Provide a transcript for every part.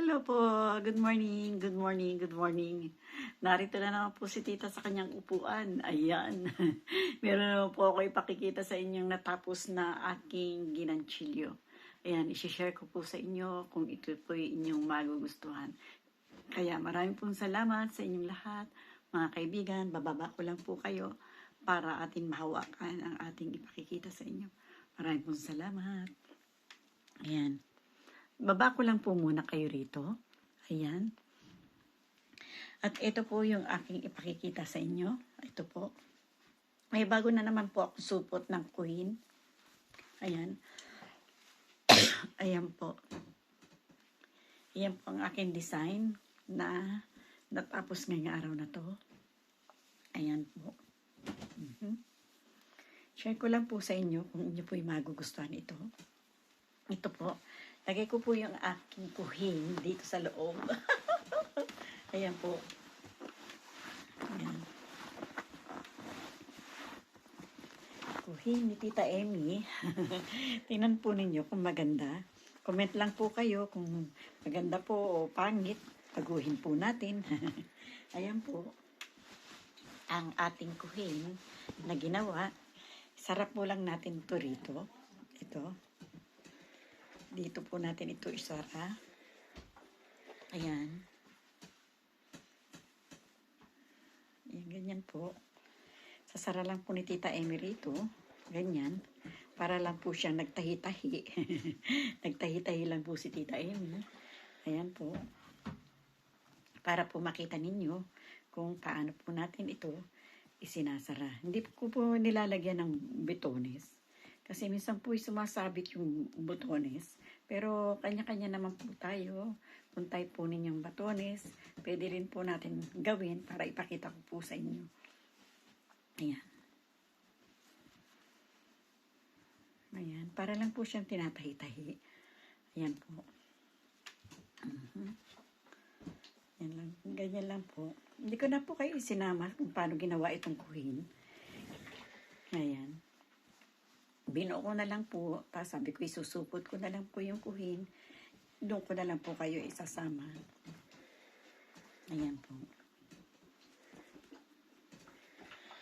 Hello po. Good morning. Good morning. Good morning. Narito na naman po si tita sa kanyang upuan. Ayan. Meron naman po ako ipakikita sa inyong natapos na aking ginanchilyo. Ayan, isi-share ko po sa inyo kung ito po yung inyong magugustuhan. Kaya maraming pong salamat sa inyong lahat. Mga kaibigan, bababa ko lang po kayo para atin mahawakan ang ating ipakikita sa inyo. Maraming pong salamat. Ayan. Baba ko lang po muna kayo rito. Ayan. At ito po yung aking ipakikita sa inyo. Ito po. May bago na naman po ako supot ng queen. Ayan. Ayan po. Ayan po ang aking design na natapos ngayong araw na to. Ayan po. Mhm. Share ko lang po sa inyo kung inyo po yung magugustuhan ito. Ito po. Lagay ko po yung aking kuhin dito sa loob. Ayan po. Ayan. Kuhin ni Tita Emmy. Tingnan po ninyo kung maganda. Comment lang po kayo kung maganda po o pangit. Taguhin po natin. Ayan po. Ang ating kuhin na ginawa. Sarap mo lang natin ito rito. Ito. Dito po natin ito isara. Ayan. Ayan, ganyan po. Sasara lang po ni Tita Emery ito. Ganyan. Para lang po siya nagtahi-tahi. nagtahi-tahi lang po si Tita Amy. Ayan po. Para po makita ninyo kung paano po natin ito isinasara. Hindi ko po nilalagyan ng betones. Kasi minsan po sumasabit yung botones. Pero kanya-kanya naman po tayo. Kung tayo po ninyong batones, pwede rin po natin gawin para ipakita ko po sa inyo. Ayan. Ayan. Para lang po siyang tinatahi-tahi. Ayan po. Mhm. Yan lang. Ganyan lang po. Hindi ko na po kayo isinama kung paano ginawa itong kuhin. Ayan. Binuo ko na lang po. Tapos sabi ko, isusupot ko na lang po yung kuhin. Doon ko na lang po kayo isasama. Ayan po.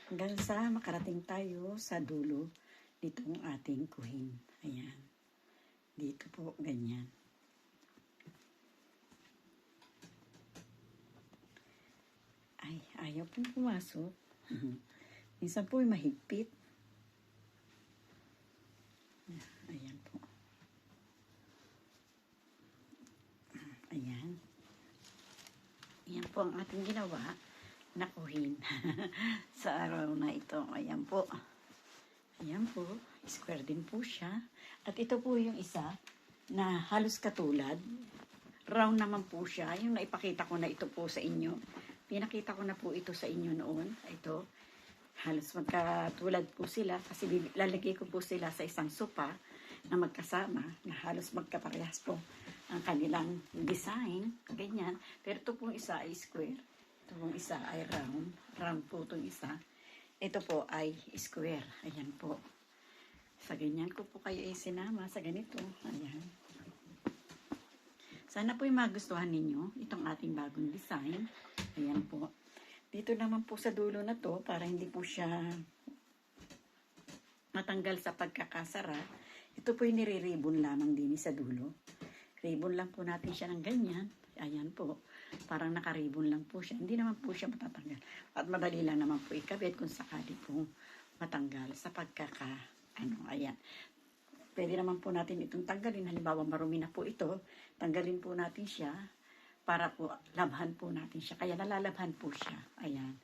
Hanggang sa makarating tayo sa dulo nitong ating kuhin. Ayan. Dito po, ganyan. Ay, ayaw pong pumasok. Minsan po mahigpit. Ayan po. Ayan. Ayan po ang ating ginawa na kuhin sa araw na ito. Ayan po. Ayan po. Square din po siya. At ito po yung isa na halos katulad. Round naman po siya. Yung naipakita ko na ito po sa inyo. Pinakita ko na po ito sa inyo noon. Ito. Halos magkatulad po sila kasi lalagay ko po sila sa isang sopa na magkasama na halos magkaparehas po ang kanilang design. Ganyan. Pero ito pong isa ay square. Ito pong isa ay round. Round po itong isa. Ito po ay square. Ayan po. Sa ganyan ko po kayo ay sinama sa ganito. Ayan. Sana po yung magustuhan ninyo itong ating bagong design. Ayan po. Dito naman po sa dulo na to para hindi po siya matanggal sa pagkakasara. Ito po yung nire-ribbon lamang din sa dulo. Ribbon lang po natin siya ng ganyan. Ayan po. Parang naka-ribbon lang po siya. Hindi naman po siya matatanggal. At madali lang naman po ikabit kung sakali po matanggal sa pagkaka ano, ayan. Pwede naman po natin itong tanggalin. Halimbawa, marumi na po ito. Tanggalin po natin siya para po labhan po natin siya. Kaya nalalabhan po siya. Ayan.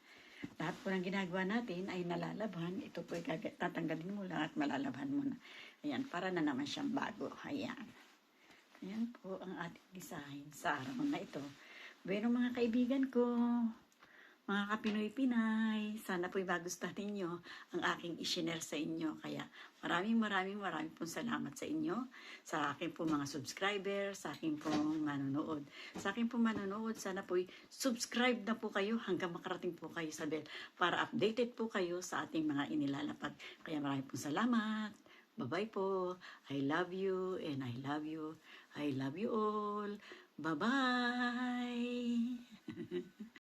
Lahat po ng ginagawa natin ay nalalabhan. Ito po ay tatanggalin mo lang at malalabhan mo na. Ayan, para na naman siyang bago. Ayan. Ayan po ang ating design sa araw na ito. Bueno mga kaibigan ko, mga kapinoy-pinay, sana po'y magustuhan ninyo ang aking isinare sa inyo. Kaya maraming maraming maraming pong salamat sa inyo, sa aking po mga subscriber, sa aking pong manonood. Sa aking pong manonood, sana po'y subscribe na po kayo hanggang makarating po kayo sa bell para updated po kayo sa ating mga inilalapag. Kaya maraming pong salamat. Bye-bye po. I love you and I love you. I love you all. Bye-bye!